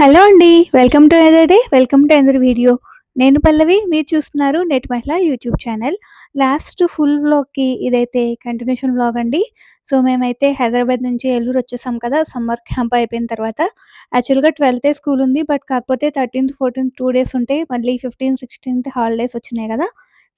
Hello అండి welcome to other day welcome to other video నేను పల్లవి మీరు చూస్తున్నారు net Mahila YouTube channel. Last full వ్లాగ్కి ఇదైతే కంటిన్యూషన్ వ్లాగ్ అండి. సో మేమైతే హైదరాబాద్ నుంచి ఏలూరు వచ్చేసాం కదా సమ్మర్ క్యాంప్ అయిపోయిన తర్వాత. యాక్చువల్గా ట్వెల్తే స్కూల్ ఉంది బట్ కాకపోతే థర్టీన్త్ ఫోర్టీన్త్ టూ డేస్ ఉంటాయి మళ్ళీ ఫిఫ్టీన్త్ సిక్స్టీన్త్ హాలిడేస్ వచ్చినాయి కదా.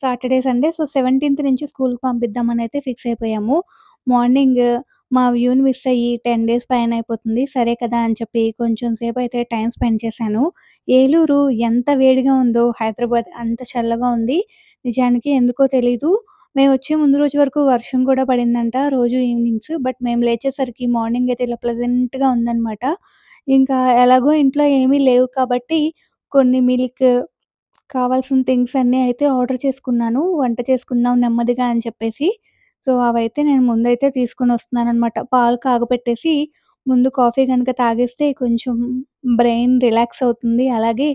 సాటర్డే సండే సో సెవెంటీన్త్ నుంచి స్కూల్కి పంపిద్దామని అయితే ఫిక్స్ అయిపోయాము. మార్నింగ్ మా వ్యూని మిస్ అయ్యి టెన్ డేస్ పైన అయిపోతుంది. సరే కదా అని చెప్పి కొంచెం సేపు అయితే టైం స్పెండ్ చేశాను. ఏలూరు ఎంత వేడిగా ఉందో హైదరాబాద్ అంత చల్లగా ఉంది. నిజానికి ఎందుకో తెలీదు. మేము వచ్చే ముందు రోజు వరకు వర్షం కూడా పడిందంట రోజు ఈవినింగ్స్. బట్ మేము లేచేసరికి మార్నింగ్ అయితే ఇలా ప్లెజెంట్గా ఉందన్నమాట. ఇంకా ఎలాగో ఇంట్లో ఏమీ లేవు కాబట్టి కొన్ని మిల్క్ కావాల్సిన థింగ్స్ అన్నీ అయితే ఆర్డర్ చేసుకున్నాను. వంట చేసుకుందాం నెమ్మదిగా అని చెప్పేసి సో అవైతే నేను ముందైతే తీసుకొని వస్తున్నాననమాట పాలు కాగపెట్టేసి ముందు కాఫీ కనుక తాగేస్తే కొంచెం బ్రెయిన్ రిలాక్స్ అవుతుంది. అలాగే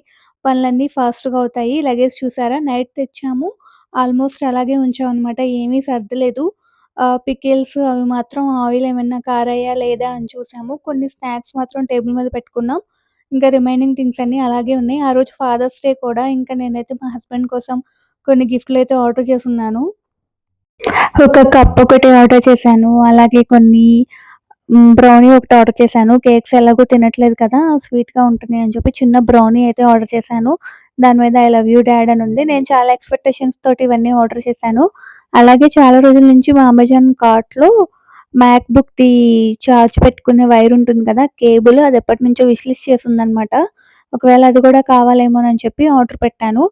పనులన్నీ ఫాస్ట్గా అవుతాయి. లగేజ్ చూసారా? నైట్ తెచ్చాము. ఆల్మోస్ట్ అలాగే ఉంచామన్నమాట. ఏమీ సర్దలేదు. పికిల్స్ అవి మాత్రం ఆయిల్ ఏమైనా కారాయా లేదా అని చూసాము. కొన్ని స్నాక్స్ మాత్రం టేబుల్ మీద పెట్టుకున్నాం. ఇంకా రిమైనింగ్ థింగ్స్ అన్నీ అలాగే ఉన్నాయి. ఆ రోజు ఫాదర్స్ డే కూడా. ఇంకా నేనైతే మా హస్బెండ్ కోసం కొన్ని గిఫ్ట్లు అయితే ఆర్డర్ చేసున్నాను ఒక కప్ ఒకటి ఆర్డర్ చేశాను. అలాగే కొన్ని బ్రౌనీ ఒకటి ఆర్డర్ చేశాను. కేక్స్ ఎలాగో తినట్లేదు కదా స్వీట్గా ఉంటున్నాయి అని చెప్పి చిన్న బ్రౌనీ అయితే ఆర్డర్ చేశాను. దాని మీద ఐ లవ్ యూ డాడ్ అని ఉంది. నేను చాలా ఎక్స్పెక్టేషన్స్ తోటి ఇవన్నీ ఆర్డర్ చేశాను. అలాగే చాలా రోజుల నుంచి మా అమెజాన్ కార్ట్లో మ్యాక్ బుక్ది చార్జ్ పెట్టుకునే వైర్ ఉంటుంది కదా కేబుల్ అది ఎప్పటి నుంచో విష్లిస్ట్ చేసిందనమాట ఒకవేళ అది కూడా కావాలేమోనని చెప్పి ఆర్డర్ పెట్టాను.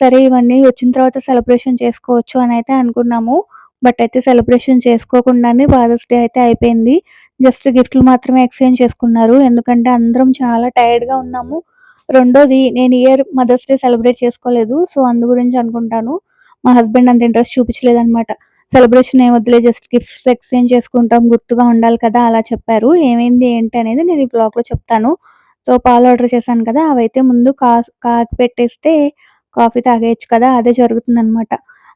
సరే ఇవన్నీ వచ్చిన తర్వాత సెలబ్రేషన్ చేసుకోవచ్చు అని అయితే అనుకున్నాము. బట్ అయితే సెలబ్రేషన్ చేసుకోకుండానే ఫాదర్స్ డే అయితే అయిపోయింది. జస్ట్ గిఫ్ట్లు మాత్రమే ఎక్స్చేంజ్ చేసుకున్నారు. ఎందుకంటే అందరం చాలా టైర్డ్గా ఉన్నాము. రెండోది నేను ఇయర్ మదర్స్ డే సెలబ్రేట్ చేసుకోలేదు. సో అందు గురించి అనుకుంటాను. మా హస్బెండ్ అంత ఇంట్రెస్ట్ చూపించలేదు అనమాట సెలబ్రేషన్ ఏం వద్దులే జస్ట్ గిఫ్ట్స్ ఎక్స్చేంజ్ చేసుకుంటాం గుర్తుగా ఉండాలి కదా అలా చెప్పారు. ఏమైంది ఏంటి అనేది నేను ఈ బ్లాగ్లో చెప్తాను. సో పాలు ఆర్డర్ చేశాను కదా అవైతే ముందు కా కాకి పెట్టేస్తే కాఫీ తాగేయచ్చు కదా అదే జరుగుతుందనమాట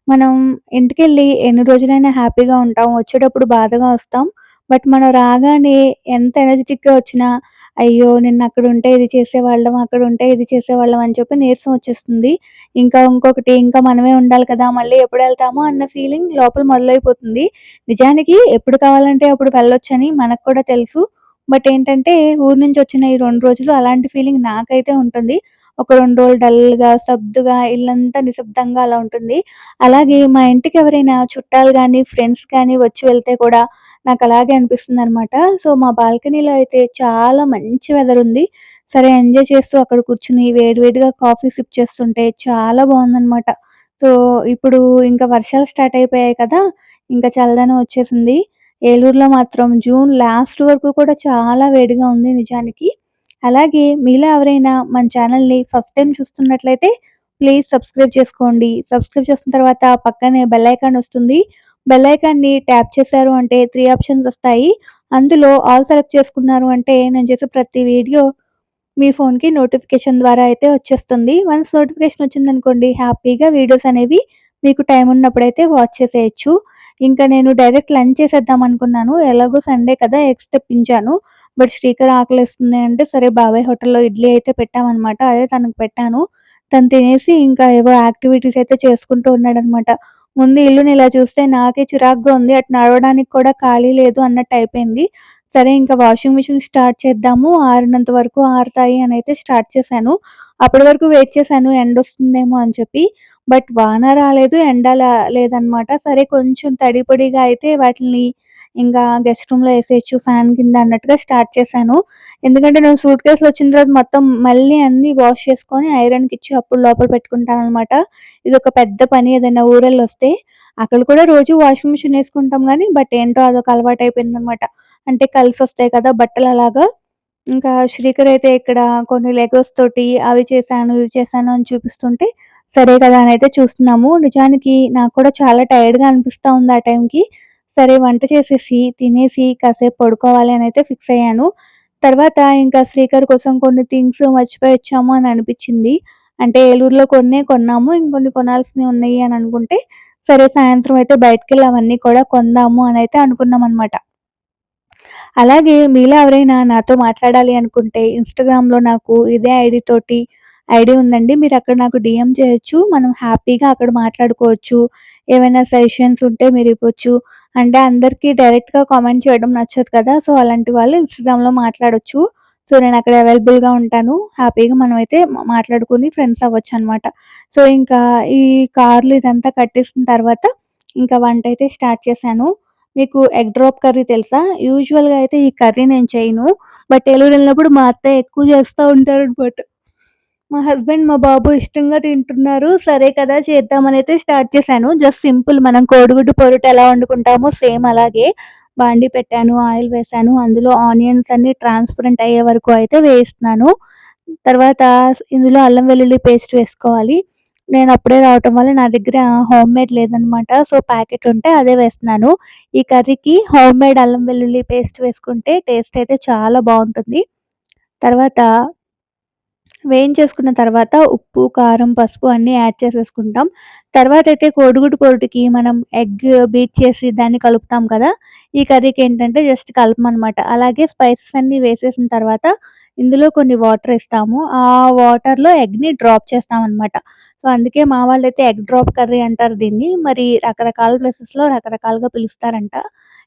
మనం ఇంటికెళ్ళి ఎన్ని రోజులైనా హ్యాపీగా ఉంటాం వచ్చేటప్పుడు బాధగా వస్తాం. బట్ మనం రాగానే ఎంత ఎనర్జెటిక్గా వచ్చినా అయ్యో నిన్న అక్కడ ఉంటే ఇది చేసేవాళ్ళం అక్కడ ఉంటే ఇది చేసేవాళ్ళం అని చెప్పి నీరసం వచ్చేస్తుంది. ఇంకా ఇంకొకటి ఇంకా మనమే ఉండాలి కదా మళ్ళీ ఎప్పుడు వెళ్తామో అన్న ఫీలింగ్ లోపల మొదలైపోతుంది. నిజానికి ఎప్పుడు కావాలంటే అప్పుడు వెళ్ళొచ్చని మనకు కూడా తెలుసు. బట్ ఏంటంటే ఊరు నుంచి వచ్చిన ఈ రెండు రోజులు అలాంటి ఫీలింగ్ నాకైతే ఉంటుంది. ఒక రెండు రోజులు డల్గా సబ్దుగా ఇల్లంతా నిశ్శబ్దంగా అలా ఉంటుంది. అలాగే మా ఇంటికి ఎవరైనా చుట్టాలు కానీ ఫ్రెండ్స్ కానీ వచ్చి వెళ్తే కూడా నాకు అలాగే అనిపిస్తుంది అనమాట సో మా బాల్కనీలో అయితే చాలా మంచి వెదర్ ఉంది. సరే ఎంజాయ్ చేస్తూ అక్కడ కూర్చుని వేడివేడిగా కాఫీ సిప్ చేస్తుంటే చాలా బాగుందనమాట సో ఇప్పుడు ఇంకా వర్షాలు స్టార్ట్ అయిపోయాయి కదా ఇంకా చల్లదనం వచ్చేసింది. ఏలూరులో మాత్రం జూన్ లాస్ట్ వరకు కూడా చాలా వేడిగా ఉంది నిజానికి. అలాగే మీలో ఎవరైనా మన ఛానల్ని ఫస్ట్ టైం చూస్తున్నట్లయితే ప్లీజ్ సబ్స్క్రైబ్ చేసుకోండి. సబ్స్క్రైబ్ చేసిన తర్వాత పక్కనే బెల్ ఐకాన్ వస్తుంది. బెల్ ఐకాన్ని ట్యాప్ చేశారు అంటే త్రీ ఆప్షన్స్ వస్తాయి. అందులో ఆల్ సెలెక్ట్ చేసుకున్నారు అంటే నేను చేసే ప్రతి వీడియో మీ ఫోన్కి నోటిఫికేషన్ ద్వారా అయితే వచ్చేస్తుంది. వన్స్ నోటిఫికేషన్ వచ్చిందనుకోండి హ్యాపీగా వీడియోస్ అనేవి మీకు టైం ఉన్నప్పుడైతే వాచ్ చేసేయచ్చు. ఇంకా నేను డైరెక్ట్ లంచ్ చేసేద్దాం అనుకున్నాను. ఎలాగో సండే కదా ఎగ్స్ తెప్పించాను బట్ శ్రీకర్ ఆకలిస్తుంది అంటే సరే బాబాయ్ హోటల్లో ఇడ్లీ అయితే పెట్టామన్నమాట. అదే తనకు పెట్టాను. తను తినేసి ఇంకా ఏవో యాక్టివిటీస్ అయితే చేసుకుంటూ ఉన్నాడనమాట ముందు ఇల్లుని ఇలా చూస్తే నాకే చిరాగ్గా ఉంది. అటు నడవడానికి కూడా ఖాళీ లేదు అన్నట్టు అయిపోయింది. సరే ఇంకా వాషింగ్ మిషన్ స్టార్ట్ చేద్దాము. ఆరినంత వరకు ఆరుతాయి అని అయితే స్టార్ట్ చేశాను. అప్పటి వరకు వెయిట్ చేశాను ఎండ వస్తుందేమో అని చెప్పి. బట్ వాన రాలేదు ఎండ లేదనమాట సరే కొంచెం తడి పొడిగా అయితే వాటిని ఇంకా గెస్ట్ రూమ్లో వేసేయచ్చు ఫ్యాన్ కింద అన్నట్టుగా స్టార్ట్ చేశాను. ఎందుకంటే నేను సూట్ కేసులు వచ్చిన తర్వాత మొత్తం మళ్ళీ అన్ని వాష్ చేసుకొని ఐరన్కి ఇచ్చి అప్పుడు లోపల పెట్టుకుంటాను అనమాట ఇది ఒక పెద్ద పని ఏదైనా ఊరల్లో వస్తే అక్కడ కూడా రోజు వాషింగ్ మిషన్ వేసుకుంటాం కానీ బట్ ఏంటో అదొక అలవాటు అయిపోయింది అనమాట అంటే కలిసి వస్తాయి కదా బట్టలు అలాగా. ఇంకా శ్రీకర్ అయితే ఇక్కడ కొన్ని లెగోస్ తోటి అవి చేశాను ఇవి చేశాను అని చూపిస్తుంటే సరే కదా అని అయితే చూస్తున్నాము. నిజానికి నాకు కూడా చాలా టైర్డ్గా అనిపిస్తూ ఉంది ఆ టైంకి సరే వంట చేసేసి తినేసి కాసేపు పడుకోవాలి అని అయితే ఫిక్స్ అయ్యాను తర్వాత ఇంకా శ్రీకర్ కోసం కొన్ని థింగ్స్ మర్చిపోయి వచ్చాము అని అనిపించింది అంటే ఏలూరులో కొన్నే కొన్నాము ఇంకొన్ని కొనాల్సినవి ఉన్నాయి అని అనుకుంటే సరే సాయంత్రం అయితే బయటకు వెళ్ళి అవన్నీ కూడా కొందాము అని అయితే అనుకున్నాం అనమాట అలాగే మీలో ఎవరైనా నాతో మాట్లాడాలి అనుకుంటే ఇన్‌స్టాగ్రామ్‌లో నాకు ఇదే ఐడి తోటి ఐడి ఉందండి. మీరు అక్కడ నాకు డిఎం చేయొచ్చు. మనం హ్యాపీగా అక్కడ మాట్లాడుకోవచ్చు. ఏమైనా సజెషన్స్ ఉంటే మీరు ఇవ్వచ్చు. అంటే అందరికీ డైరెక్ట్‌గా కామెంట్ చేయడం నచ్చదు కదా! సో, అలాంటి వాళ్ళు ఇన్‌స్టాగ్రామ్‌లో మాట్లాడొచ్చు. సో, నేను అక్కడ అవైలబుల్‌గా ఉంటాను. హ్యాపీగా మనం అయితే మాట్లాడుకొని ఫ్రెండ్స్ అవ్వచ్చు అనమాట సో, ఇంకా ఈ కార్లు ఇదంతా కట్టేసిన తర్వాత ఇంకా వంట అయితే స్టార్ట్ చేశాను. మీకు ఎగ్ డ్రాప్ కర్రీ తెలుసా? యూజువల్‌గా అయితే ఈ కర్రీ నేను చేయను. బట్ ఏలూరెళ్ళినప్పుడు మా అత్త ఎక్కువ చేస్తూ ఉంటారు అనమాట మా హస్బెండ్, మా బాబు ఇష్టంగా తింటున్నారు. సరే కదా! చేద్దామని అయితే స్టార్ట్ చేశాను. జస్ట్ సింపుల్ మనం కోడిగుడ్డు పొరుటు ఎలా వండుకుంటామో సేమ్ అలాగే బాండి పెట్టాను. ఆయిల్ వేసాను అందులో ఆనియన్స్ అన్ని ట్రాన్స్‌పరెంట్ అయ్యే వరకు అయితే వేస్తున్నాను తర్వాత ఇందులో అల్లం వెల్లుల్లి పేస్ట్ వేసుకోవాలి. నేను అప్పుడే రావటం వల్ల నా దగ్గర హోమ్ మేడ్ లేదనమాట. సో, ప్యాకెట్ ఉంటే అదే వేస్తున్నాను. ఈ కర్రీకి హోమ్ మేడ్ అల్లం వెల్లుల్లి పేస్ట్ వేసుకుంటే టేస్ట్ అయితే చాలా బాగుంటుంది తర్వాత వేయించేసుకున్న తర్వాత ఉప్పు, కారం, పసుపు అన్నీ యాడ్ చేసేసుకుంటాం. తర్వాత అయితే కోడిగుడ్డు పొరుటుకి మనం ఎగ్ బీట్ చేసి దాన్ని కలుపుతాం కదా! ఈ కర్రీకి ఏంటంటే జస్ట్ కలపమనమాట. అలాగే స్పైసెస్ అన్నీ వేసేసిన తర్వాత ఇందులో కొన్ని వాటర్ ఇస్తాము ఆ వాటర్‌లో ఎగ్‌ని డ్రాప్ చేస్తామన్నమాట సో, అందుకే మా వాళ్ళైతే ఎగ్ డ్రాప్ కర్రీ అంటారు దీన్ని. మరి రకరకాల ప్లేసెస్‌లో రకరకాలుగా పిలుస్తారంట.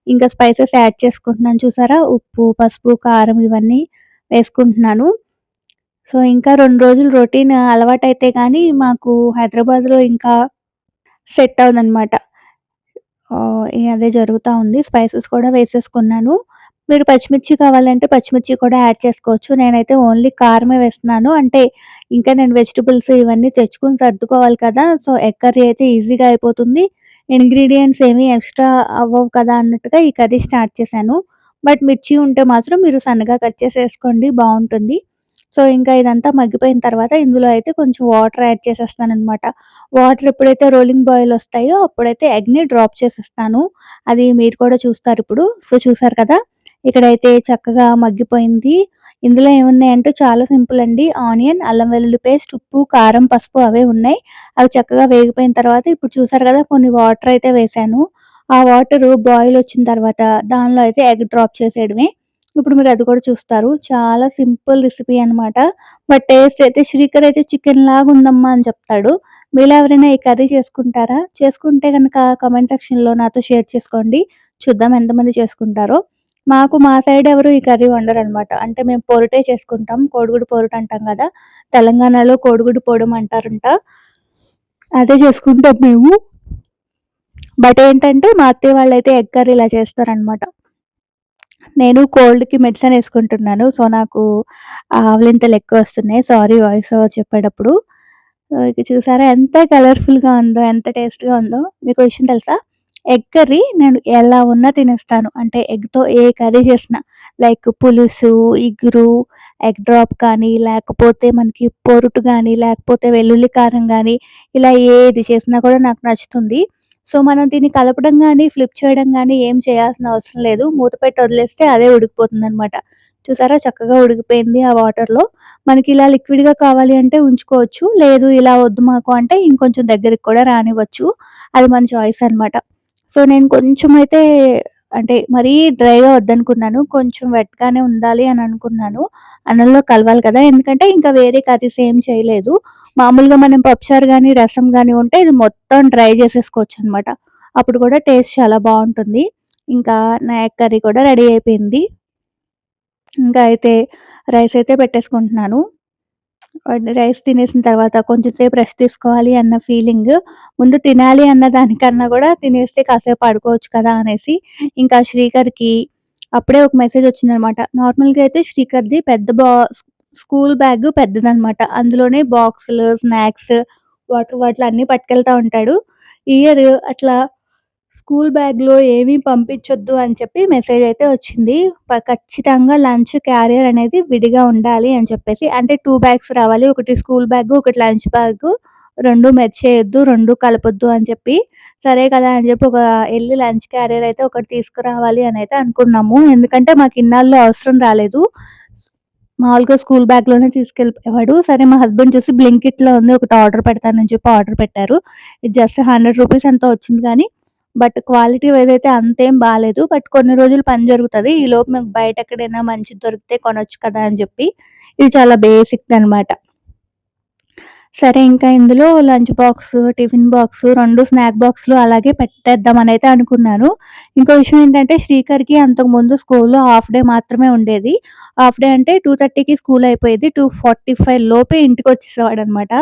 ఇంకా స్పైసెస్ యాడ్ చేసుకుంటున్నాను చూసారా? ఉప్పు, పసుపు, కారం ఇవన్నీ వేసుకుంటున్నాను. సో, ఇంకా రెండు రోజులు రొటీన్ అలవాటైతే కానీ మాకు హైదరాబాద్‌లో ఇంకా సెట్ అవ్వదనమాట. అదే జరుగుతూ ఉంది. స్పైసెస్ కూడా వేసేసుకున్నాను. మీరు పచ్చిమిర్చి కావాలంటే పచ్చిమిర్చి కూడా యాడ్ చేసుకోవచ్చు. నేనైతే ఓన్లీ కారమే వేస్తున్నాను. అంటే ఇంకా నేను వెజిటబుల్స్ ఇవన్నీ తెచ్చుకొని సర్దుకోవాలి కదా! సో, ఎగ్ కర్రీ అయితే ఈజీగా అయిపోతుంది. ఇంగ్రీడియంట్స్ ఏమి ఎక్స్‌ట్రా అవ్వవు కదా! అన్నట్టుగా ఈ కర్రీ స్టార్ట్ చేశాను. బట్ మిర్చి ఉంటే మాత్రం మీరు సన్నగా కట్ చేసేసుకోండి బాగుంటుంది సో, ఇంకా ఇదంతా మగ్గిపోయిన తర్వాత ఇందులో అయితే కొంచెం వాటర్ యాడ్ చేసేస్తాననమాట. వాటర్ ఎప్పుడైతే రోలింగ్ బాయిల్ వస్తాయో అప్పుడైతే ఎగ్‌ని డ్రాప్ చేసేస్తాను. అది మీరు కూడా చూస్తారు ఇప్పుడు సో, చూసారు కదా! ఇక్కడైతే చక్కగా మగ్గిపోయింది. ఇందులో ఏమున్నాయంటే చాలా సింపుల్ అండి. ఆనియన్, అల్లం వెల్లుల్లి పేస్ట్, ఉప్పు, కారం, పసుపు అవే ఉన్నాయి. అవి చక్కగా వేగిపోయిన తర్వాత ఇప్పుడు చూసారు కదా! కొన్ని వాటర్ అయితే వేశాను. ఆ వాటరు బాయిల్ వచ్చిన తర్వాత దానిలో అయితే ఎగ్ డ్రాప్ చేసేయడమే. ఇప్పుడు మీరు అది కూడా చూస్తారు. చాలా సింపుల్ రెసిపీ అనమాట. బట్ టేస్ట్ అయితే శ్రీకర్ అయితే చికెన్ లాగా ఉందమ్మా అని చెప్తాడు. మీలో ఎవరైనా ఈ కర్రీ చేసుకుంటారా? చేసుకుంటే కనుక కమెంట్ సెక్షన్‌లో నాతో షేర్ చేసుకోండి. చూద్దాం ఎంతమంది చేసుకుంటారో. మాకు మా సైడ్ ఎవరు ఈ కర్రీ వండరు అనమాట అంటే మేము పొరుటే చేసుకుంటాం. కోడిగుడు పొరుటు అంటాం కదా! తెలంగాణలో కోడిగుడు పొడం అంటారంట. అదే చేసుకుంటాం మేము. బట్ ఏంటంటే మా అత్తయ్య వాళ్ళైతే ఎగ్ కర్రీ ఇలా చేస్తారనమాట. నేను కోల్డ్‌కి మెడిసిన్ వేసుకుంటున్నాను సో, నాకు ఆవలింతలు ఎక్కువ వస్తున్నాయి సారీ వాయిస్ చెప్పేటప్పుడు. ఇది చూసారా ఎంత కలర్‌ఫుల్‌గా ఉందో, ఎంత టేస్ట్‌గా ఉందో. మీకు విషయం తెలుసా? ఎగ్ కర్రీ నేను ఎలా ఉన్నా తినేస్తాను. అంటే ఎగ్‌తో ఏ కర్రీ చేసినా లైక్ పులుసు, ఇగురు, ఎగ్ డ్రాప్ కానీ, లేకపోతే మనకి పొరుటు కానీ లేకపోతే వెల్లుల్లి కారం కానీ ఇలా ఏది చేసినా కూడా నాకు నచ్చుతుంది. సో, మనం దీన్ని కలపడం కానీ ఫ్లిప్ చేయడం కానీ ఏం చేయాల్సిన అవసరం లేదు. మూత పెట్టి వదిలేస్తే అదే ఉడికిపోతుందనమాట. చూసారా చక్కగా ఉడికిపోయింది ఆ వాటర్‌లో. మనకి ఇలా లిక్విడ్‌గా కావాలి అంటే ఉంచుకోవచ్చు. లేదు ఇలా వద్దు మాకు అంటే ఇంకొంచెం దగ్గరికి కూడా రానివ్వచ్చు. అది మన చాయిస్ అనమాట. సో, నేను కొంచెం అయితే అంటే మరీ డ్రైగా వద్దనుకున్నాను. కొంచెం వెట్‌గానే ఉండాలి అని అనుకున్నాను. అన్నంలో కలవాలి కదా! ఎందుకంటే ఇంకా వేరే కర్రీస్ ఏం చేయలేదు. మామూలుగా మనం పప్పుచారు కానీ రసం కానీ ఉంటే ఇది మొత్తం డ్రై చేసేసుకోవచ్చు అనమాట అప్పుడు కూడా టేస్ట్ చాలా బాగుంటుంది ఇంకా నా కర్రీ కూడా రెడీ అయిపోయింది. ఇంకా అయితే రైస్ అయితే పెట్టేసుకుంటున్నాను. రైస్ తినేసిన తర్వాత కొంచెం సేపు రెస్ట్ తీసుకోవాలి అన్న ఫీలింగ్. ముందు తినాలి అన్న దానికన్నా కూడా తినేస్తే కాసేపు పడుకోవచ్చు కదా! అనేసి ఇంకా శ్రీకర్‌కి అప్పుడే ఒక మెసేజ్ వచ్చిందనమాట. నార్మల్‌గా అయితే శ్రీకర్‌ది పెద్ద బా స్కూల్ బ్యాగ్ పెద్దదనమాట. అందులోనే బాక్సులు, స్నాక్స్, వాటర్ బాటిల్ అన్నీ పట్టుకెళ్తా ఉంటాడు. ఇయర్ అట్లా స్కూల్ బ్యాగ్‌లో ఏమీ పంపించొద్దు అని చెప్పి మెసేజ్ అయితే వచ్చింది. ఖచ్చితంగా లంచ్ క్యారియర్ అనేది విడిగా ఉండాలి అని చెప్పేసి. అంటే టూ బ్యాగ్స్ రావాలి. ఒకటి స్కూల్ బ్యాగ్ ఒకటి లంచ్ బ్యాగ్ రెండు మెర్చేయొద్దు రెండు కలపొద్దు అని చెప్పి. సరే కదా! అని చెప్పి ఒక వెళ్ళి లంచ్ క్యారియర్ అయితే ఒకటి తీసుకురావాలి అని అయితే అనుకున్నాము. ఎందుకంటే మాకు ఇన్నాళ్ళు అవసరం రాలేదు. మామూలుగా స్కూల్ బ్యాగ్‌లోనే తీసుకెళ్ళిపోయేవాడు. సరే మా హస్బెండ్ చూసి బ్లింకిట్‌లో ఉంది ఒకటి ఆర్డర్ పెడతానని చెప్పి ఆర్డర్ పెట్టారు. ఇది జస్ట్ 100 రూపీస్ ఎంతో వచ్చింది కానీ బట్ క్వాలిటీ ఏదైతే అంతేం బాలేదు. బట్ కొన్ని రోజులు పని జరుగుతది. ఈలోపు మీకు బయట ఎక్కడైనా మంచిది దొరికితే కొనొచ్చు కదా అని చెప్పి ఇది చాలా బేసిక్ అనమాట సరే ఇంకా ఇందులో లంచ్ బాక్స్, టిఫిన్ బాక్స్, రెండు స్నాక్ బాక్స్‌లు అలాగే పెట్టేద్దామనైతే అనుకున్నాను. ఇంకో విషయం ఏంటంటే శ్రీకర్‌కి అంతకుముందు స్కూల్‌లో హాఫ్ డే మాత్రమే ఉండేది. హాఫ్ డే అంటే 2:30కి స్కూల్ అయిపోయేది. 2:45 లోపే ఇంటికి వచ్చేవాడనమాట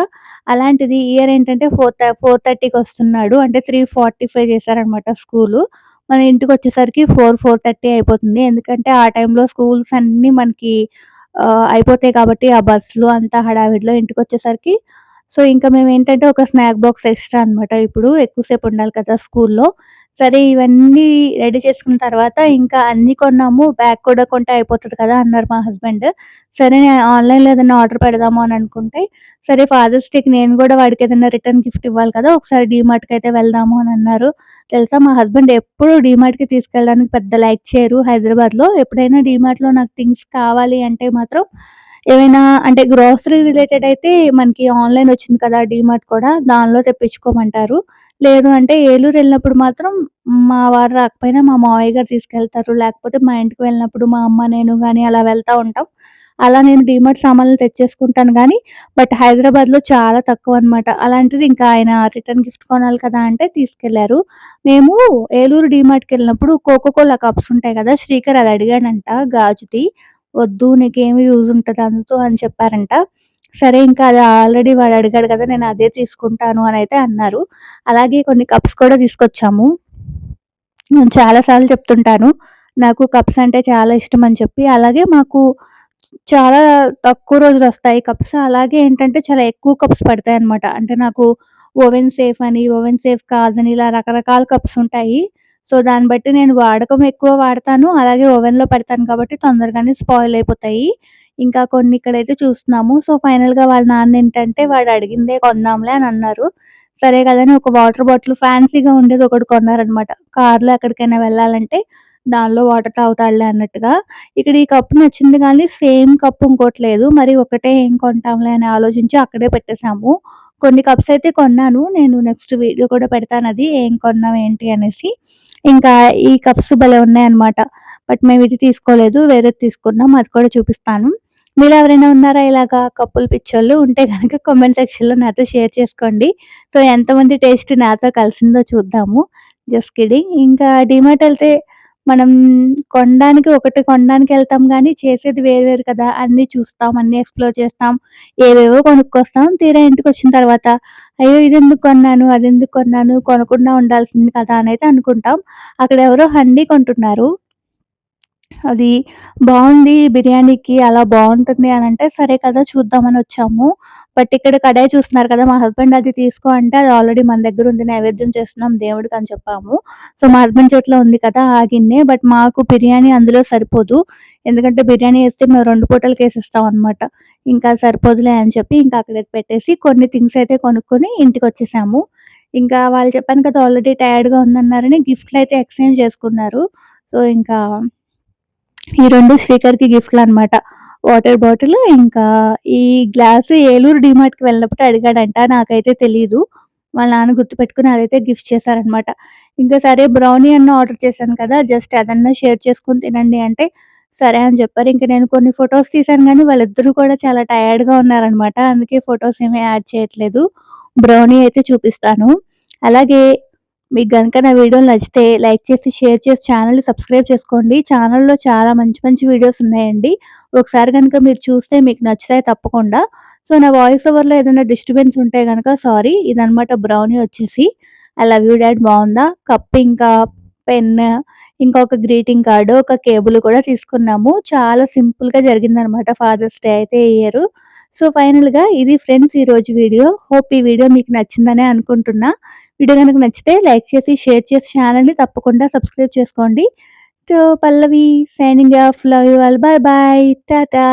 అలాంటిది ఇయర్ ఏంటంటే ఫోర్ ఫోర్ థర్టీకి వస్తున్నాడు. అంటే 3:45 చేశారనమాట స్కూలు. మన ఇంటికి వచ్చేసరికి ఫోర్ ఫోర్ థర్టీ అయిపోతుంది. ఎందుకంటే ఆ టైంలో స్కూల్స్ అన్నీ మనకి అయిపోతాయి కాబట్టి ఆ బస్సులు అంతా హడావిడిలో ఇంటికొచ్చేసరికి సో, ఇంకా మేమేంటంటే ఒక స్నాక్ బాక్స్ ఎక్స్‌ట్రా అనమాట. ఇప్పుడు ఎక్కువ సేపు ఉండాలి కదా స్కూల్‌లో. సరే ఇవన్నీ రెడీ చేసుకున్న తర్వాత ఇంకా అన్నీ కొన్నాము. బ్యాగ్ కూడా కొంటే అయిపోతుంది కదా అన్నారు మా హస్బెండ్. సరే ఆన్‌లైన్‌లో ఏదైనా ఆర్డర్ పెడదాము అని అనుకుంటే, సరే ఫాదర్స్ డేకి నేను కూడా వాడికి ఏదైనా రిటర్న్ గిఫ్ట్ ఇవ్వాలి కదా! ఒకసారి డీమార్ట్‌కి అయితే వెళ్దాము అని అన్నారు. తెలుసా మా హస్బెండ్ ఎప్పుడు డీమార్ట్‌కి తీసుకెళ్ళడానికి పెద్ద లైక్ చేయరు హైదరాబాద్‌లో. ఎప్పుడైనా డీమార్ట్‌లో నాకు థింగ్స్ కావాలి అంటే మాత్రం ఏమైనా అంటే గ్రోసరీ రిలేటెడ్ అయితే మనకి ఆన్‌లైన్ వచ్చింది కదా! డీమార్ట్ కూడా దానిలో తెప్పించుకోమంటారు. లేదు అంటే ఏలూరు వెళ్ళినప్పుడు మాత్రం మా వారు రాకపోయినా మా మావయ్య గారు తీసుకెళ్తారు. లేకపోతే మా ఇంటికి వెళ్ళినప్పుడు మా అమ్మ, నేను కానీ అలా వెళ్తూ ఉంటాం. అలా నేను డీమార్ట్ సామాన్లు తెచ్చేసుకుంటాను కానీ బట్ హైదరాబాద్‌లో చాలా తక్కువ అనమాట అలాంటిది ఇంకా ఆయన రిటర్న్ గిఫ్ట్ కొనాలి కదా! అంటే తీసుకెళ్ళారు. మేము ఏలూరు డీమార్ట్‌కెళ్ళినప్పుడు కోకో కోలా కప్స్ ఉంటాయి కదా! శ్రీకర్ అది అడిగాడంట గాజుది. వద్దు నీకేమి యూజ్ ఉంటుంది అందుతో అని చెప్పారంట. సరే ఇంకా అది ఆల్రెడీ వాడు అడిగాడు కదా! నేను అదే తీసుకుంటాను అని అయితే అన్నారు. అలాగే కొన్ని కప్స్ కూడా తీసుకొచ్చాము. నేను చాలా సార్లు చెప్తుంటాను. నాకు కప్స్ అంటే చాలా ఇష్టం అని చెప్పి. అలాగే మాకు చాలా తక్కువ రోజులు వస్తాయి కప్స్. అలాగే ఏంటంటే చాలా ఎక్కువ కప్స్ పడతాయి అనమాట అంటే నాకు ఓవెన్ సేఫ్ అని, ఓవెన్ సేఫ్ కాదని ఇలా రకరకాల కప్స్ ఉంటాయి. సో, దాన్ని బట్టి నేను వాడకం ఎక్కువ వాడతాను. అలాగే ఓవెన్‌లో పెడతాను కాబట్టి తొందరగానే స్పాయిల్ అయిపోతాయి. ఇంకా కొన్ని ఇక్కడైతే చూస్తున్నాము. సో, ఫైనల్గా వాళ్ళ నాన్న ఏంటంటే వాడు అడిగిందే కొందాంలే అని అన్నారు. సరే కదా అని ఒక వాటర్ బాటిల్ ఫ్యాన్సీగా ఉండేది ఒకటి కొన్నారనమాట. కార్‌లో ఎక్కడికైనా వెళ్ళాలంటే దానిలో వాటర్ తాగుతాడులే అన్నట్టుగా. ఇక్కడ ఈ కప్ నచ్చింది కానీ సేమ్ కప్ ఇంకోటి లేదు. మరి ఒకటే ఏం కొంటాంలే అని ఆలోచించి అక్కడే పెట్టేసాము. కొన్ని కప్స్ అయితే కొన్నాను. నేను నెక్స్ట్ వీడియో కూడా పెడతాను అది ఏం కొన్నాం ఏంటి అనేసి. ఇంకా ఈ కప్స్ భలే ఉన్నాయన్నమాట. బట్ మేము ఇది తీసుకోలేదు. వేరేది తీసుకున్నాం. అది కూడా చూపిస్తాను. మీలో ఎవరైనా ఉన్నారా ఇలాగా కప్పుల్ పిచ్చోళ్ళు? ఉంటే గనక కామెంట్ సెక్షన్‌లో నాతో షేర్ చేసుకోండి. సో, ఎంతమంది టేస్ట్ నాతో కలిసిందో చూద్దాము. Just kidding. ఇంకా డీమార్ట్ వెళ్తే మనం కొనడానికి ఒకటి కొనడానికి వెళ్తాం కానీ చేసేది వేరు వేరు కదా! అన్నీ చూస్తాం, అన్నీ ఎక్స్‌ప్లోర్ చేస్తాం. ఏవేవో కొనుక్కొస్తాం. తీరా ఇంటికి వచ్చిన తర్వాత అయ్యో! ఎందుకు కొన్నాను, అది ఎందుకు కొన్నాను, కొనకుండా ఉండాల్సింది కదా! అని అయితే అనుకుంటాం. అక్కడ ఎవరో హండీ కొంటున్నారు. అది బాగుంది బిర్యానీకి అలా బాగుంటుంది అని అంటే సరే కదా చూద్దామని వచ్చాము. బట్ ఇక్కడ కడాయి చూస్తున్నారు కదా! మా హస్బెండ్ అది తీసుకో అంటే అది ఆల్రెడీ మన దగ్గర ఉంది. నైవేద్యం చేస్తున్నాం దేవుడికి అని చెప్పాము. సో, మా హస్బెండ్ చేతిలో ఉంది కదా! ఆ గిన్నె. బట్ మాకు బిర్యానీ అందులో సరిపోదు. ఎందుకంటే బిర్యానీ వేస్తే మేము రెండు 2 పూటలకేసేస్తాం అనమాట. ఇంకా సరిపోదులే అని చెప్పి ఇంకా అక్కడ పెట్టేసి కొన్ని థింగ్స్ అయితే కొనుక్కొని ఇంటికి వచ్చేసాము ఇంకా వాళ్ళు చెప్పాను కదా! ఆల్రెడీ టైర్డ్‌గా ఉందన్నారని గిఫ్ట్‌లయితే ఎక్స్‌చేంజ్ చేసుకున్నారు. సో, ఇంకా ఈ రెండు శ్రీకర్‌కి గిఫ్ట్‌లనమాట. వాటర్ బాటిల్ ఇంకా ఈ గ్లాస్ ఏలూరు డిమార్ట్కి వెళ్ళినప్పుడు అడిగాడంట. నాకైతే తెలీదు. వాళ్ళ నాన్న గుర్తుపెట్టుకుని అదైతే గిఫ్ట్ చేశారనమాట. ఇంకా సరే బ్రౌనీ అన్న ఆర్డర్ చేశాను కదా! జస్ట్ అదన్నా షేర్ చేసుకొని తినండి అంటే, సరే అని చెప్పారు. ఇంకా నేను కొన్ని ఫొటోస్ తీశాను కానీ వాళ్ళిద్దరూ కూడా చాలా టయర్డ్‌గా ఉన్నారనమాట. అందుకే ఫొటోస్ ఏమీ యాడ్ చేయట్లేదు. బ్రౌనీ అయితే చూపిస్తాను. అలాగే మీకు కనుక నా వీడియోలు నచ్చితే లైక్ చేసి, షేర్ చేసి ఛానల్ని సబ్స్క్రైబ్ చేసుకోండి. ఛానల్లో చాలా మంచి మంచి వీడియోస్ ఉన్నాయండి. ఒకసారి కనుక మీరు చూస్తే మీకు నచ్చుతాయి తప్పకుండా. సో, నా వాయిస్ ఓవర్‌లో ఏదైనా డిస్టర్బెన్స్ ఉంటే కనుక సారీ. ఇదనమాట బ్రౌనీ వచ్చేసి. ఐ లవ్ యూ డాడ్ బాగుందా కప్ ఇంకా పెన్, ఇంకా ఒక గ్రీటింగ్ కార్డు ఒక కేబుల్ కూడా తీసుకున్నాము. చాలా సింపుల్‌గా జరిగిందనమాట ఫాదర్స్ డే అయితే ఇయర్ సో, ఫైనల్‌గా ఇది ఫ్రెండ్స్ ఈరోజు వీడియో. హోప్ ఈ వీడియో మీకు నచ్చిందనే అనుకుంటున్నా. వీడియో కనుక నచ్చితే లైక్ చేసి, షేర్ చేసి ఛానల్ని తప్పకుండా సబ్స్క్రైబ్ చేసుకోండి. So, Pallavi signing off. Love you all. Bye bye tata.